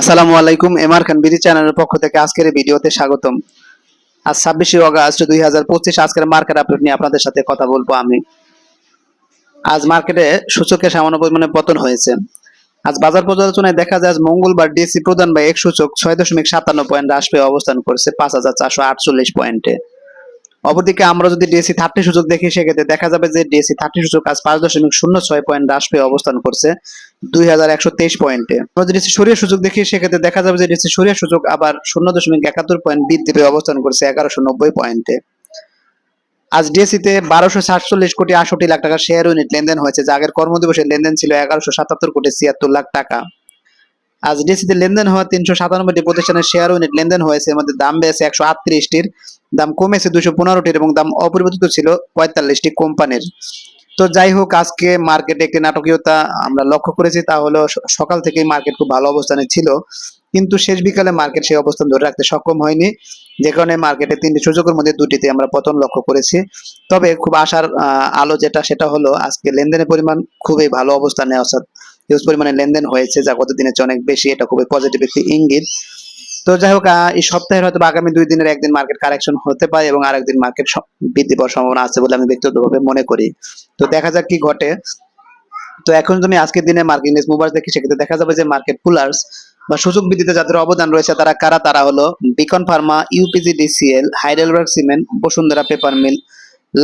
আসসালামু আলাইকুম, এমআর খান বিডি চ্যানেলের পক্ষ থেকে আজকের ভিডিওতে স্বাগতম। আজ ছাব্বিশে অগস্ট দুই হাজার পঁচিশ, আজকের মার্কেট আপডেট নিয়ে আপনাদের সাথে কথা বলব আমি। আজ মার্কেটে সূচকের সামান্য পরিমাণে পতন হয়েছে। আজ বাজার পর্যালোচনায় দেখা যায়, আজ মঙ্গলবার ডিএসসি প্রধান বা এক সূচক ছয় দশমিক সাতান্ন পয়েন্ট হ্রাস পেয়ে অবস্থান করেছে পাঁচ হাজার চারশো আটচল্লিশ পয়েন্টে। অপরদিকে আমরা যদি ডিএসসি থার্টি সূচক দেখি, সেক্ষেত্রে দেখা যাবে যে ডিএসসি থার্টি সূচক আজ পাঁচ দশমিক শূন্য ছয় পয়েন্ট হ্রাস পেয়ে অবস্থান করছে। দুই হাজার একশো তেইশ পয়েন্টে আমরা যদি সরিয়ে সূচক দেখি, সেক্ষেত্রে দেখা যাবে যে ডিএসসি সরিয়ে সূচক আবার শূন্য দশমিক একাত্তর পয়েন্ট বৃদ্ধি পেয়ে অবস্থান করছে এগারোশো নব্বই পয়েন্টে আজ ডিএসসিতে বারোশো সাতচল্লিশ কোটি আটষট্টি লাখ টাকা শেয়ার ইউনিট লেনদেন হয়েছে, যা আগের কর্মদিবসের লেনদেন ছিল এগারোশো সাতাত্তর কোটি ছিয়াত্তর লাখ টাকা। আজ ডিএসসিতে লেনদেন হওয়া তিনশো সাতানব্বইটি প্রতিষ্ঠানের শেয়ার ইউনিট লেনদেন হয়েছে, এর মধ্যে দাম বেড়েছে একশো আটত্রিশটির, দাম কমেছে দুশো পনেরোটির এবং দাম অপরিবর্তিত ছিল পঁয়তাল্লিশটি কোম্পানির। তো যাই হোক, আজকে মার্কেটে একটি নাটকীয়তা আমরা লক্ষ্য করেছি, তা হলো সকাল থেকেই মার্কেট খুব ভালো অবস্থানে ছিল, কিন্তু শেষ বিকালে মার্কেট সেই অবস্থান ধরে রাখতে সক্ষম হয়নি। যে কারণে মার্কেটে তিনটি সূচকের মধ্যে দুটিতে আমরা পতন লক্ষ্য করেছি। তবে খুব আশার আলো যেটা, সেটা হলো আজকে লেনদেনের পরিমাণ খুবই ভালো অবস্থানে অর্থাৎ হিউজ পরিমাণে লেনদেন হয়েছে, যা গত দিনের চেয়ে অনেক বেশি, এটা খুবই পজিটিভ একটি ইঙ্গিত। তো যাই হোক এই সপ্তাহের হয়তো আগামী দুই দিনের একদিন মার্কেট কারেকশন হতে পারে এবং আরেকদিন মার্কেট বৃদ্ধি পাওয়ার সম্ভাবনা আছে বলে আমি ব্যক্তিগতভাবে মনে করি। তো দেখা যাক কি ঘটে। তো এখন যদি আজকের দিনে মার্কেট ইন্ডেক্স মুভার্স দেখি, সেক্ষেত্রে দেখা যাবে যে মার্কেট পুলার্স বা সূচক বৃদ্ধিতে যাদের অবদান রয়েছে, তারা কারা? তারা হলো Beacon pharma UPG DCL Heidelberg cement Bashundhara paper mill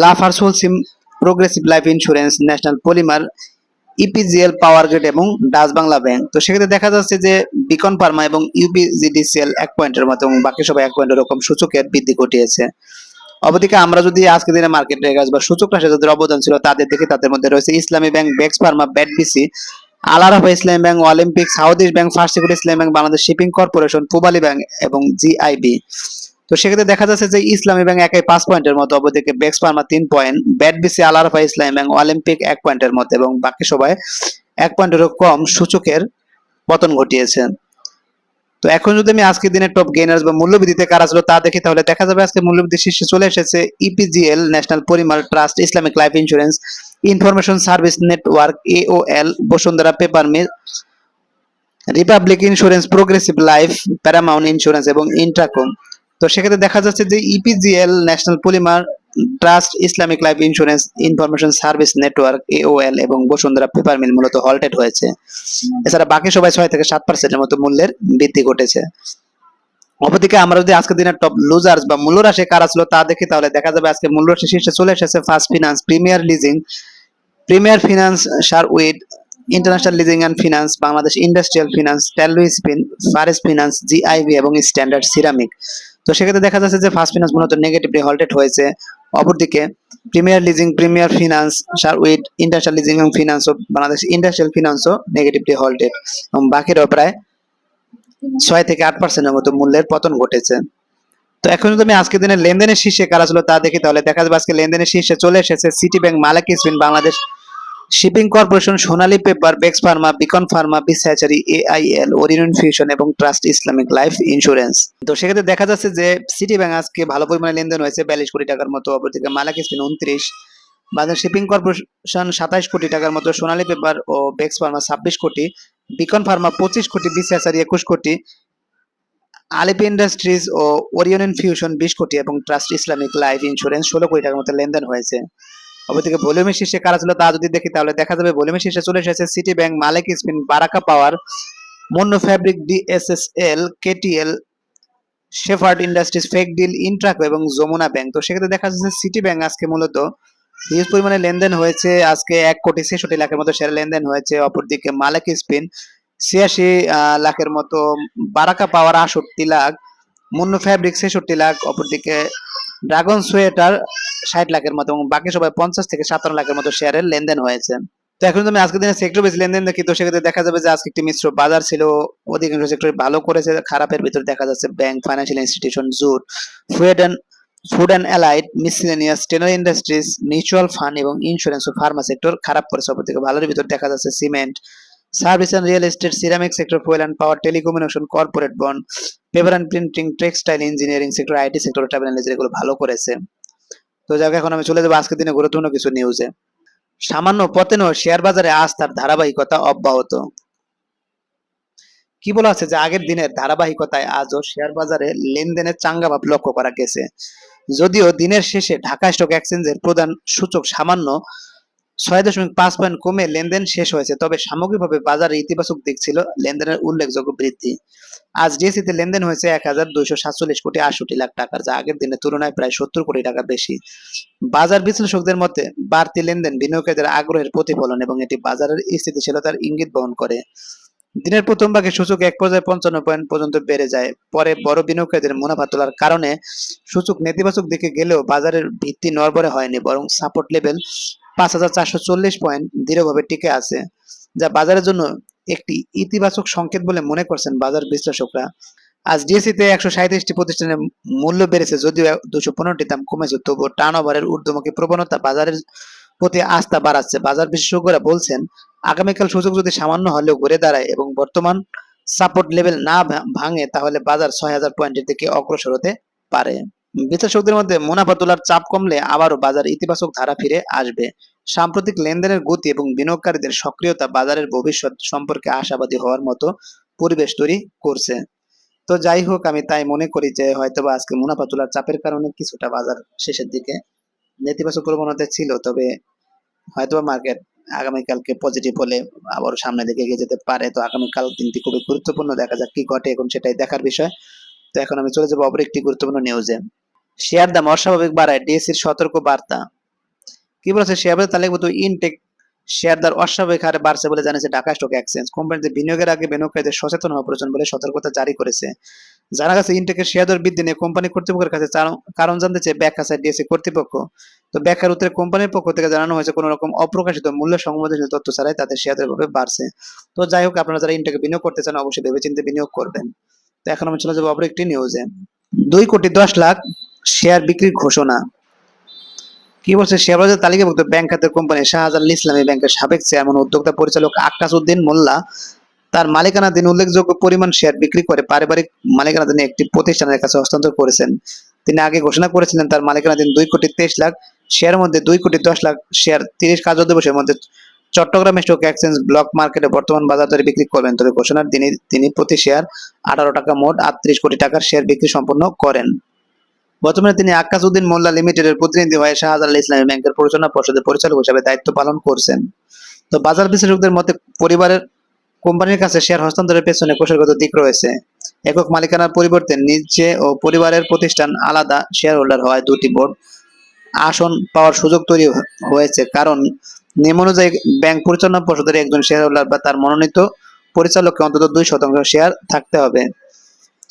Lafarge Holcim progressive life insurance national polymer EPGL power grid এবং ডাচ বাংলা ব্যাংক তো সেক্ষেত্রে দেখা যাচ্ছে যে বিকন ফার্মা এবং ইউপিজিডিসিএল এক পয়েন্টের মতো এবং বাকি সবাই এক পয়েন্টের রকম সূচকের বৃদ্ধি ঘটিয়েছে। অবদিকে আমরা যদি আজকে দিনে মার্কেট রেগার্স বা সূচক রাশি যাদের অবদান ছিল, তাদের দেখে তাদের মধ্যে রয়েছে Islami Bank Bex pharma BATBC Al Arafah Islami bank Olympic south east bank first security Islami bank Bangladesh shipping corporation Pubali bank এবং জিআইবি তো সেক্ষেত্রে দেখা যাচ্ছে যে ইসলামী ব্যাংক একাই পাঁচ পয়েন্টের মতো অপরদিকে বেক্স ফার্মা তিন point BATBC Alarafa Islami Bank Olympic এক পয়েন্টের মতো এবং বাকি সবাই এক পয়েন্টেরও কম সূচকের পতন ঘটিয়েছে। তো এখন যদি আমি আজকের দিনে টপ গেইনার্স বা মূল্যবৃদ্ধিতে কারা ছিল তা দেখি, তাহলে দেখা যাবে আজকে মূল্যবৃদ্ধি শীর্ষে চলে এসেছে EPGL national polymer trust Islamic life insurance information service network L Bashundhara paper mill republic insurance progressive life paramount insurance এবং ইন্ট্রাকম তো সেক্ষেত্রে দেখা যাচ্ছে যে EPGL national polymer trust Islamic life insurance information service network AOL এবং Bashundhara paper মিল মূলত halted হয়েছে। এছাড়া বাকি সবাই ছয় থেকে সাত পার্সেন্টের মতো মূল্যের বৃদ্ধি ঘটেছে। অপরদিকে আমরা যদি আজকের দিনের টপ লুজার্স বা মূল্যরাশি কারা ছিল তা দেখি, তাহলে দেখা যাবে আজকে মূল্যরাশি শীর্ষে চলে এসেছে first finance premier leasing premier finance শারউইড international leasing and finance Bangladesh industrial finance টেলুই spin far east finance GIB এবং স্ট্যান্ডার্ড সিরামিক তো সেক্ষেত্রে দেখা যাচ্ছে যে ফার্স্ট ফিনান্স মূলত নেগেটিভলি হল্টেড হয়েছে। অপরদিকে প্রিমিয়ার লিজিং প্রিমিয়ার ফিনান্স শারউইড ইন্ডাস্ট্রিয়াল লিজিং এবং ফিনান্স ও বাংলাদেশ ইন্ডাস্ট্রিয়াল ফিনান্সও নেগেটিভলি হল্টেড এবং বাকিরাও প্রায় ছয় থেকে আট পার্সেন্টের মতো মূল্যের পতন ঘটেছে। তো এখন যদি আমি আজকের দিনে লেনদেনের শীর্ষে কারা ছিল তা দেখি, তাহলে দেখা যাবে আজকে লেনদেনের শীর্ষে চলে এসেছে city bank Malek spin, Bangladesh shipping corporation Sonali paper বেক্স pharma Beacon pharma বিস হ্যাচারি এআইএল ওরিয়ন ফিউশন এবং ট্রাস্ট ইসলামিক লাইফ ইন্স্যুরেন্স তো সেক্ষেত্রে দেখা যাচ্ছে যে সিটি ব্যাংক আজকে ভালো পরিমাণে লেনদেন হয়েছে, বিয়াল্লিশ কোটি টাকার মতো, অপরদিকে মালাক স্পিন উনত্রিশ। বাজার শিপিং কর্পোরেশন সাতাইশ কোটি টাকার মতো সোনালী পেপার ও বেক্স ফার্মা ছাব্বিশ কোটি। বিকন ফার্মা পঁচিশ কোটি বিস হ্যাচারি একুশ কোটি। আলিপি ইন্ডাস্ট্রিজ ও ওরিয়ন ফিউশন বিশ কোটি এবং ট্রাস্ট ইসলামিক লাইফ ইন্স্যুরেন্স ষোলো কোটি টাকার মতো লেনদেন হয়েছে। অপরদিকে ভলিউমের শীর্ষে কারা ছিল তা যদি দেখি, তাহলে দেখা যাবে ভলিউমের শীর্ষে চলে এসেছে City bank Malek spin, Baraka power মন্য fabric DSSL KTL Shepherd industries fake ডিল ইন্ট্রাকো এবং যমুনা ব্যাংক। তো সেক্ষেত্রে দেখা যাচ্ছে সিটি ব্যাংক আজকে মূলত হিউজ পরিমাণে লেনদেন হয়েছে। আজকে এক কোটি ছেষট্টি লাখের মতো শেয়ার লেনদেন হয়েছে। অপরদিকে মালিক স্পিন, ছিয়াশি লাখের মতো বারাকা পাওয়ার আষট্টি লাখ মুন্নু ফ্যাব্রিক, ছেষট্টি লাখ। অপরদিকে ড্রাগন সোয়েটার ষাট লাখের মতো এবং বাকি সবাই পঞ্চাশ থেকে সাতান্ন লাখের মতো শেয়ারের লেনদেন হয়েছে। তো এখন তুমি আজকের দিনে সেক্টর বেস লেনদেন দেখি, তো সেক্ষেত্রে দেখা যাবে যে আজকে একটি মিশ্র বাজার ছিল, অধিকাংশ সেক্টর ভালো করেছে, খারাপের ভিতরে দেখা যাচ্ছে bank financial institution jute food and food and allied miscellaneous tannery industries mutual fund এবং ইন্স্যুরেন্স ও ফার্মা সেক্টর খারাপ করেছে। অপরদিকে ভালোর ভিতরে দেখা যাচ্ছে cement service and real estate ceramic sector fuel and power telecommunication corporate bond paper and printing textile engineering sector IT sector travel এগুলো ভালো করেছে। তো যাক এখন আমি চলে যাব আজকের দিনে গুরুত্বপূর্ণ কিছু নিউজে সামান্য পতেনও শেয়ার বাজারে আস্থার ধারাবাহিকতা অব্যাহত। কি বলা আছে যে আগের দিনের ধারাবাহিকতায় আজও শেয়ার বাজারে লেনদেনের চাঙ্গা ভাব লক্ষ্য করা গেছে। যদিও দিনের শেষে ঢাকা স্টক এক্সচেঞ্জের প্রধান সূচক সামান্য ছয় দশমিক পাঁচ পয়েন্ট কমে লেনদেন শেষ হয়েছে, তবে সামগ্রিকভাবে বাজারে ইতিবাচক দিক ছিল, লেনদেনের উল্লেখযোগ্য বৃদ্ধি। আজ ডিএসিতে লেনদেন হয়েছে এক হাজার দুইশো সাতচল্লিশ কোটি আটষট্টি লাখ টাকার যা আগের দিনের তুলনায় প্রায় সত্তর কোটি টাকা বেশি। বাজার বিশ্লেষকদের মতে, বাড়তি লেনদেন বিনিয়োগকারীদের আগ্রহের প্রতিফলন এবং এটি বাজারের স্থিতিশীলতার ইঙ্গিত বহন করে। দিনের প্রথম ভাগে সূচক এক পর্যায়ে পঞ্চান্ন পয়েন্ট পর্যন্ত বেড়ে যায়, পরে বড় বিনিয়োগকারীদের মুনাফা তোলার কারণে সূচক নেতিবাচক দিকে গেলেও বাজারের ভিত্তি নড়বড়ে হয়নি, বরং সাপোর্ট লেভেল পাঁচ হাজার চারশো চল্লিশ পয়েন্ট দৃঢ়ভাবে টিকে আছে, যা বাজারের জন্য একটি ইতিবাচক সংকেত বলে মনে করছেন বাজার বিশ্লেষকরা। আজ ডিএসিতে একশো সাঁত্রিশটি প্রতিষ্ঠানের মূল্য বেড়েছে, যদিও দুশো পনেরোটি দাম কমেছে, তবুও টার্ন ওভারের ঊর্ধ্বমুখী প্রবণতা বাজারের প্রতি আস্থা বাড়াচ্ছে। বাজার বিশেষজ্ঞরা বলছেন, আগামীকাল সূচক যদি সামান্য হলেও ঘুরে দাঁড়ায় এবং বর্তমান সাপোর্ট লেভেল না ভাঙে, তাহলে বাজার ছয় হাজার পয়েন্টের দিকে অগ্রসর হতে পারে। বিশ্লেষকদের মধ্যে মুনাফা তোলার চাপ কমলে আবারও বাজার ইতিবাচক ধারা ফিরে আসবে। সাম্প্রতিক লেনদেনের গতি এবং বিনিয়োগকারীদের সক্রিয়তা বাজারের ভবিষ্যৎ সম্পর্কে আশাবাদী হওয়ার মতো পরিবেশ তৈরি করছে। তো যাই হোক, আমি তাই মনে করি যে হয়তোবা আজকে মুনাফা তোলার চাপের কারণে কিছুটা বাজার শেষের দিকে নেতিবাচক প্রবণতা ছিল, তবে হয়তোবা মার্কেট আগামীকালকে পজিটিভ হলে আবার সামনের দিকে এগিয়ে যেতে পারে। তো আগামীকাল দিনটি খুবই গুরুত্বপূর্ণ, দেখা যাক কি ঘটে এখন সেটাই দেখার বিষয়। তো এখন আমি চলে যাব অপর একটি গুরুত্বপূর্ণ নিউজে শেয়ার দাম অস্বাভাবিক বাড়ায় ডিএসির সতর্ক বার্তা। কি বলেছে শেয়ার বাজার? তালিকাভুক্ত ইনটেক শেয়ার দর অস্বাভাবিক হারে বাড়ছে বলে জানিয়েছে ঢাকা স্টক এক্সচেঞ্জ। কোম্পানিতে বিনিয়োগের আগে বিনিয়োগকারীদের সচেতন হওয়া প্রয়োজন বলে সতর্কতা জারি করেছে। জানা গেছে, ইনটেকের শেয়ার দর বৃদ্ধি নিয়ে কোম্পানি কর্তৃপক্ষের কাছে কারণ জানতে চেয়ে ব্যাখ্যা চায় ডিএসসি কর্তৃপক্ষ। তো ব্যাখ্যার উত্তরে কোম্পানির পক্ষ থেকে জানানো হয়েছে, কোনো রকম অপ্রকাশিত মূল্য সংবেদনশীল তথ্য ছাড়াই তাদের শেয়ারের ভাবে বাড়ছে। তো যাই হোক, আপনারা যারা ইনটেকে বিনিয়োগ করতে চান, অবশ্যই ভেবেচিন্তে বিনিয়োগ করবেন। তো এখন আমি চলে যাব অপর একটি নিউজে দুই কোটি দশ লাখ শেয়ার বিক্রির ঘোষণা। কি বলছে? শেয়ার বাজার তালিকাভুক্ত ব্যাংক খাতের কোম্পানি শাহজালাল ইসলামী ব্যাংকের সাবেক চেয়ারম্যান উদ্যোক্তা পরিচালক আক্কাস উদ্দিন মোল্লা তার মালিকানাধীন উল্লেখযোগ্য পরিমাণ শেয়ার বিক্রি করে পারিবারিক মালিকানাধীন একটি প্রতিষ্ঠানের কাছে হস্তান্তর করেছেন। তিনি আগে ঘোষণা করেছিলেন তার মালিকানাধীন দুই কোটি তেইশ লাখ শেয়ারের মধ্যে দুই কোটি দশ লাখ শেয়ার তিরিশ কার্য দিবসের মধ্যে চট্টগ্রাম স্টক এক্সচেঞ্জ ব্লক মার্কেটে বর্তমান বাজার দরে বিক্রি করবেন। তবে ঘোষণার দিনে তিনি প্রতি শেয়ার আঠারো টাকা মোট আটত্রিশ কোটি টাকার শেয়ার বিক্রি সম্পন্ন করেন। বর্তমানে তিনি আক্কাস উদ্দিন মোল্লা লিমিটেডের প্রতিনিধি হয়ে শাহজালাল ইসলামী ব্যাংকের পরিচালনা পর্ষদের পরিচালক হিসেবে দায়িত্ব পালন করছেন। তো বাজার বিশ্লেষকদের মতে পরিবারের কোম্পানির কাছে শেয়ার হস্তান্তরের পেছনে কৌশলগত দিক রয়েছে। একক মালিকানার পরিবর্তে নিজে ও পরিবারের প্রতিষ্ঠান আলাদা শেয়ার হোল্ডার হওয়ায় দুটি বোর্ড আসন পাওয়ার সুযোগ তৈরি হয়েছে। কারণ নিয়ম অনুযায়ী ব্যাংক পরিচালনা পর্ষদের একজন শেয়ার হোল্ডার বা তার মনোনীত পরিচালককে অন্তত দুই শতাংশ শেয়ার থাকতে হবে।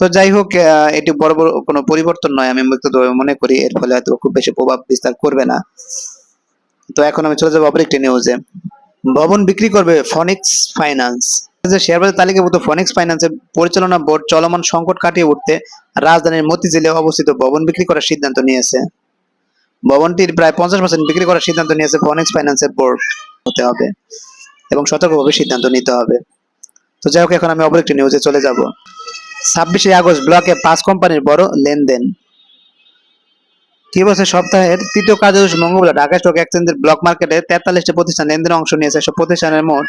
তো যাই হোক এটি বড় বড় কোনো পরিবর্তন নয়, আমি ব্যক্তিগতভাবে মনে করি। এর ফলে হয়তো খুব বেশি প্রভাব বিস্তার করবে না। তো এখন আমি চলে যাব অপর একটি নিউজে ভবন বিক্রি করবে ফনিক্স ফাইন্যান্স যে শেয়ার বাজার তালিকাভুক্ত ফনিক্স ফাইন্যান্সের পরিচালনা বোর্ড চলমান সংকট কাটিয়ে উঠতে রাজধানীর মতিঝিলে অবস্থিত ভবন বিক্রি করার সিদ্ধান্ত নিয়েছে। ভবনটির প্রায় পঞ্চাশ পার্সেন্ট বিক্রি করার সিদ্ধান্ত নিয়েছে ফনিক্স ফাইন্যান্সের বোর্ড। হতে হবে এবং সতর্কভাবে সিদ্ধান্ত নিতে হবে। তো যাই হোক, এখন আমি অপর একটি নিউজে চলে যাব। ছাব্বিশে আগস্ট ব্লকে পাঁচ কোম্পানির বড় লেনদেন। কি বলছে সপ্তাহের তৃতীয় কার্যদিবস মঙ্গলবার, ঢাকা স্টক এক্সচেঞ্জের ব্লক মার্কেটে তেতাল্লিশটি প্রতিষ্ঠান লেনদেনে অংশ নিয়েছে। সব প্রতিষ্ঠানের মোট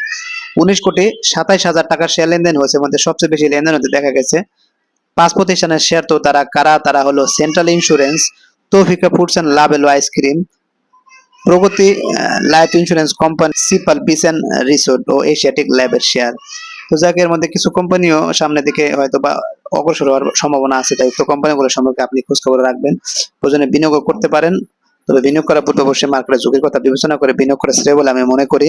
উনিশ কোটি সাতাইশ হাজার টাকার শেয়ার লেনদেন হয়েছে। মধ্যে সবচেয়ে বেশি লেনদেন হতে দেখা গেছে পাঁচ প্রতিষ্ঠানের শেয়ার তো তারা কারা? তারা হলো central insurance, Taufika foods and Lovello ice cream Pragati life insurance company, sea pearl beach and resort O Asiatic ল্যাবের শেয়ার। তো যাক এর মধ্যে কিছু কোম্পানিও সামনের দিকে হয়তো বা অগ্রসর হওয়ার সম্ভাবনা আছে, তাই উক্ত কোম্পানিগুলো সম্পর্কে আপনি খোঁজ খবর রাখবেন। প্রয়োজনে বিনিয়োগ করতে পারেন, তবে বিনিয়োগ করার পূর্বে অবশ্যই মার্কেটের ঝুঁকির কথা বিবেচনা করে বিনিয়োগ করা শ্রেয় বলে আমি মনে করি।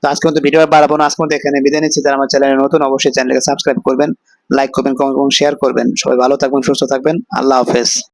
তো আজকে মতো ভিডিও বাড়াবো না, আজকে মতো এখানে বিদায় নিচ্ছি। যারা আমার চ্যানেলে নতুন, অবশ্যই চ্যানেলকে সাবস্ক্রাইব করবেন লাইক করবেন কমেন্ট এবং শেয়ার করবেন। সবাই ভালো থাকবেন, সুস্থ থাকবেন। আল্লাহ হাফেজ।